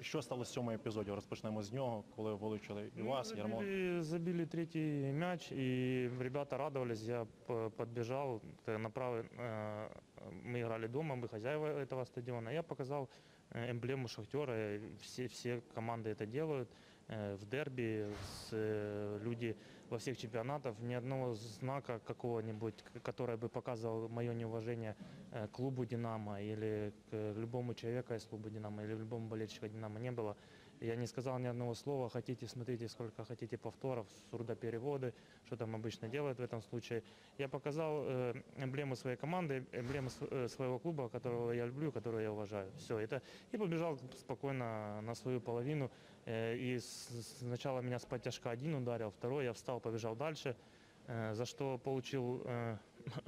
Що сталося в цьому епізоді? Розпочнемо з нього, коли вилучили і вас, і Ярмоленка. забили, забили третий мяч, и ребята радовались. Я п- подбежал т- направо. э, Мы играли дома, мы хозяева этого стадиона. Я показал э, эмблему Шахтера. и Все, все команды это делают. Э, В дерби с, э, люди во всех чемпионатах ни одного знака какого-нибудь, который бы показывал мое неуважение э, к клубу «Динамо» или к любому человеку из клуба «Динамо» или любому болельщику «Динамо» не было. Я не сказал ни одного слова. Хотите, смотрите, сколько хотите повторов, сурдопереводы, что там обычно делают в этом случае. Я показал э, эмблему своей команды, эмблему э, своего клуба, которого я люблю, которого я уважаю. Все это. И побежал спокойно на свою половину. Э, и сначала меня с подтяжка один ударил, второй я встал, побежал дальше. За что получил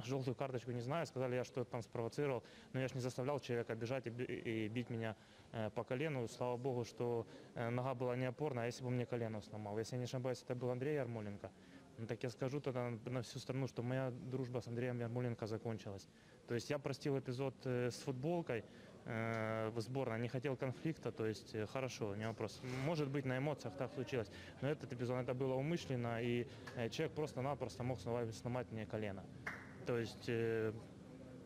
желтую карточку, не знаю. Сказали, я что-то там спровоцировал. Но я же не заставлял человека бежать и, би- и бить меня э, по колену. Слава богу, что э, нога была не опорная, а если бы мне колено сломал. Если я не ошибаюсь, это был Андрей Ярмоленко. Ну, так я скажу тогда на всю страну, что моя дружба с Андреем Ярмоленко закончилась. То есть я простил эпизод э, с футболкой в сборной, не хотел конфликта, то есть хорошо, не вопрос. Может быть, на эмоциях так случилось, но этот эпизод, это было умышленно, и человек просто-напросто мог сломать мне колено. То есть э,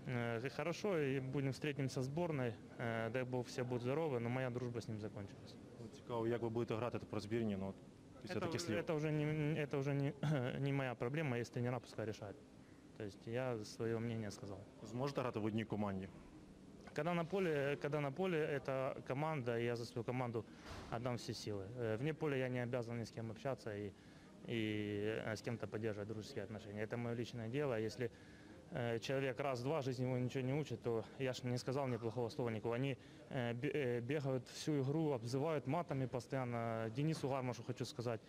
э, хорошо, и будем встретимся в сборной, э, дай бог все будут здоровы, но моя дружба с ним закончилась. Цікаво, як ви будете грати про збірні, ну, от, після Это, таких слів. это уже, не, это уже не, не моя проблема, есть тренера, пускай решают. То есть я свое мнение сказал. Зможете грати в одній команді? Когда на поле, когда на поле это команда, и я за свою команду отдам все силы. Э, Вне поля я не обязан ни с кем общаться и, и э, с кем-то поддерживать дружеские отношения. Это мое личное дело. Если э, человек раз-два, жизнь его ничего не учит, то я же не сказал ни плохого слова никого. Они э, бе- бегают всю игру, обзывают матами постоянно. Денису Гармашу хочу сказать.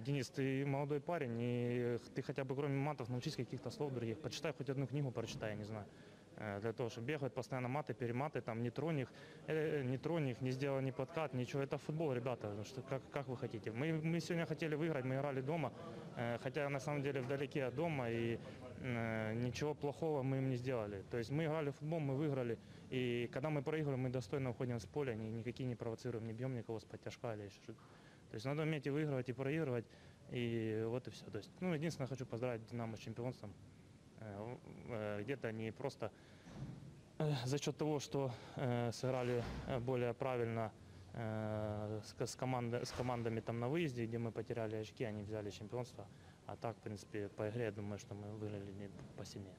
Денис, ты молодой парень, и ты хотя бы кроме матов научись каких-то слов других. Почитай хоть одну книгу, прочитай, я не знаю. Э, Для того, чтобы бегают постоянно маты, перематы, там не тронь их, э, не тронь их, не сделал ни подкат, ничего. Это футбол, ребята, что, как, как вы хотите. Мы, мы сегодня хотели выиграть, мы играли дома, э, хотя на самом деле вдалеке от дома, и э, ничего плохого мы им не сделали. То есть мы играли в футбол, мы выиграли, и когда мы проигрываем, мы достойно уходим с поля, ни, никакие не провоцируем, не бьем никого с подтяжка или еще что-то. То есть надо уметь и выигрывать, и проигрывать, и вот и все. То есть, ну, единственное, хочу поздравить Динамо с чемпионством. Э, э, Где-то они просто э, за счет того, что сыграли более правильно с, команда- с командами там на выезде, где мы потеряли очки, они взяли чемпионство. А так, в принципе, по игре, я думаю, что мы выиграли не посильнее.